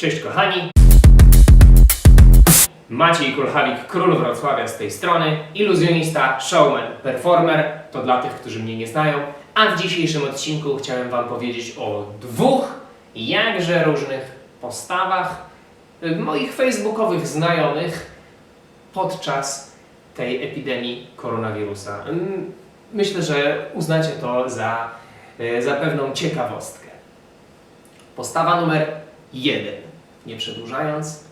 Cześć kochani. Maciej Kulchawik, król Wrocławia z tej strony, iluzjonista, showman, performer, to dla tych, którzy mnie nie znają. A w dzisiejszym odcinku chciałem Wam powiedzieć o dwóch jakże różnych postawach y, moich facebookowych znajomych podczas tej epidemii koronawirusa. Mm, Myślę, że uznacie to za, y, za pewną ciekawostkę. Postawa numer jeden. Nie przedłużając,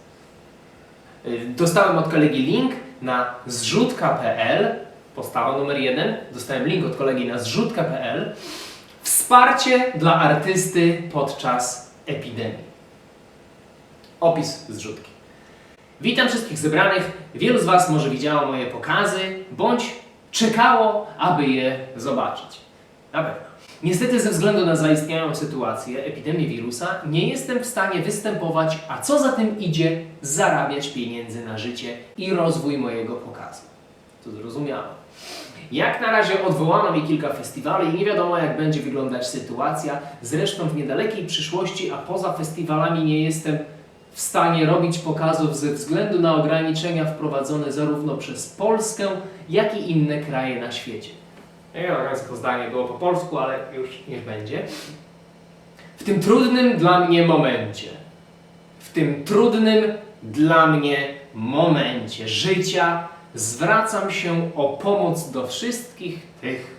y, dostałem od kolegi link na zrzutka.pl. Postawa numer jeden. Dostałem link od kolegi na zrzutka.pl. Wsparcie dla artysty podczas epidemii. Opis zrzutki. Witam wszystkich zebranych. Wielu z Was może widziało moje pokazy, bądź czekało, aby je zobaczyć. Na pewno. Niestety ze względu na zaistniałą sytuację, epidemię wirusa, nie jestem w stanie występować, a co za tym idzie, zarabiać pieniędzy na życie i rozwój mojego pokazu. To zrozumiałe. Jak na razie odwołano mi kilka festiwali i nie wiadomo jak będzie wyglądać sytuacja. Zresztą w niedalekiej przyszłości, a poza festiwalami nie jestem w stanie robić pokazów ze względu na ograniczenia wprowadzone zarówno przez Polskę, jak i inne kraje na świecie. Nie wiem, jak to zdanie było po polsku, ale już niech będzie. W tym trudnym dla mnie momencie, w tym trudnym dla mnie momencie życia zwracam się o pomoc do wszystkich tych,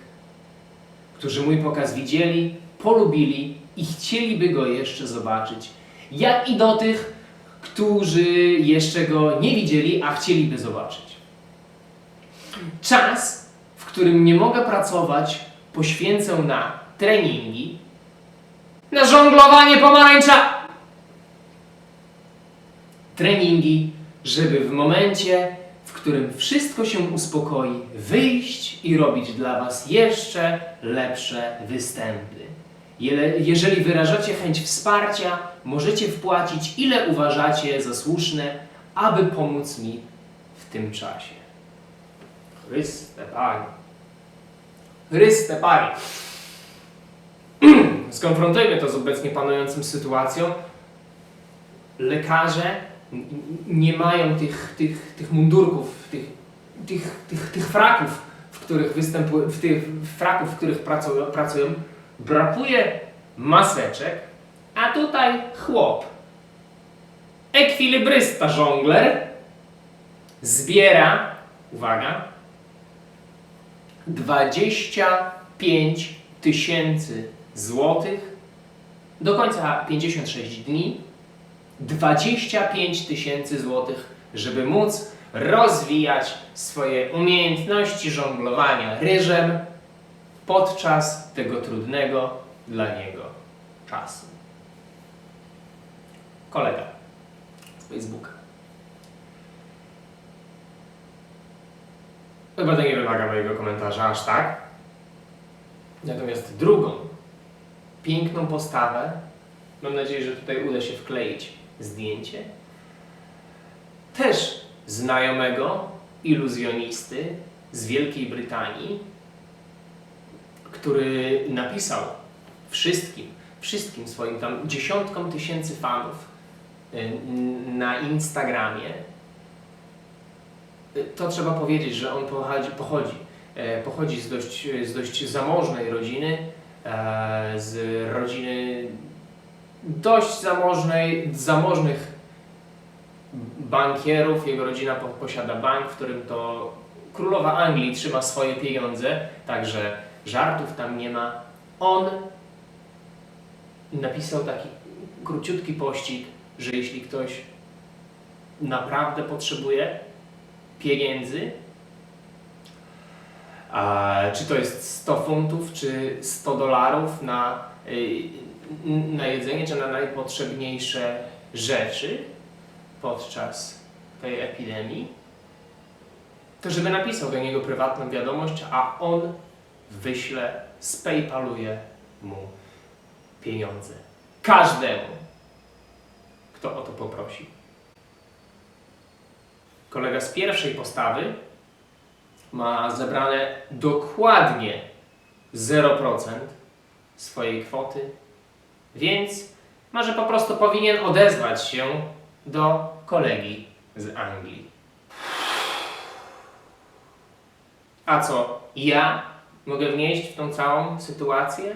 którzy mój pokaz widzieli, polubili i chcieliby go jeszcze zobaczyć, jak i do tych, którzy jeszcze go nie widzieli, a chcieliby zobaczyć. Czas, którym nie mogę pracować, poświęcę na treningi, na żonglowanie pomarańcza. Treningi, żeby w momencie, w którym wszystko się uspokoi, wyjść i robić dla Was jeszcze lepsze występy. Jeżeli wyrażacie chęć wsparcia, możecie wpłacić ile uważacie za słuszne, aby pomóc mi w tym czasie. Chryste Panie. Chryste Panie. Skonfrontujmy to z obecnie panującą sytuacją. Lekarze nie mają tych, tych, tych mundurków, tych, tych, tych, tych fraków, w których występują, w tych fraków, w których pracują, pracują. Brakuje maseczek, a tutaj chłop. Ekwilibrysta żongler zbiera, uwaga, 25 tysięcy złotych do końca 56 dni 25 tysięcy złotych, żeby móc rozwijać swoje umiejętności żonglowania ryżem podczas tego trudnego dla niego czasu. Kolega z Facebooka. To nie wymaga mojego komentarza aż tak. Natomiast drugą piękną postawę, mam nadzieję, że tutaj uda się wkleić zdjęcie, też znajomego iluzjonisty z Wielkiej Brytanii, który napisał wszystkim, wszystkim swoim tam dziesiątkom tysięcy fanów y, na Instagramie. To trzeba powiedzieć, że on pochodzi, pochodzi, e, pochodzi z, dość, z dość zamożnej rodziny, e, z rodziny dość zamożnej, zamożnych bankierów. Jego rodzina po- posiada bank, w którym to królowa Anglii trzyma swoje pieniądze, także żartów tam nie ma. On napisał taki króciutki pościg, że jeśli ktoś naprawdę potrzebuje pieniędzy, a, czy to jest 100 funtów, czy 100 dolarów na, y, na jedzenie, czy na najpotrzebniejsze rzeczy podczas tej epidemii, to żeby napisał do niego prywatną wiadomość, a on wyśle, spaypaluje mu pieniądze. Każdemu, kto o to poprosi. Kolega z pierwszej postawy ma zebrane dokładnie 0% swojej kwoty, więc Może po prostu powinien odezwać się do kolegi z Anglii. A co, ja mogę wnieść w tą całą sytuację?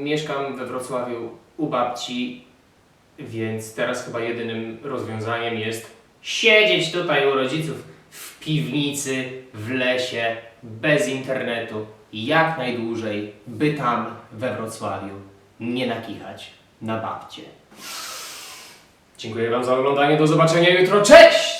Mieszkam we Wrocławiu u babci, więc teraz chyba jedynym rozwiązaniem jest siedzieć tutaj u rodziców w piwnicy, w lesie, bez internetu jak najdłużej, by tam we Wrocławiu nie nakichać na babcie. Dziękuję Wam za oglądanie, do zobaczenia jutro, cześć!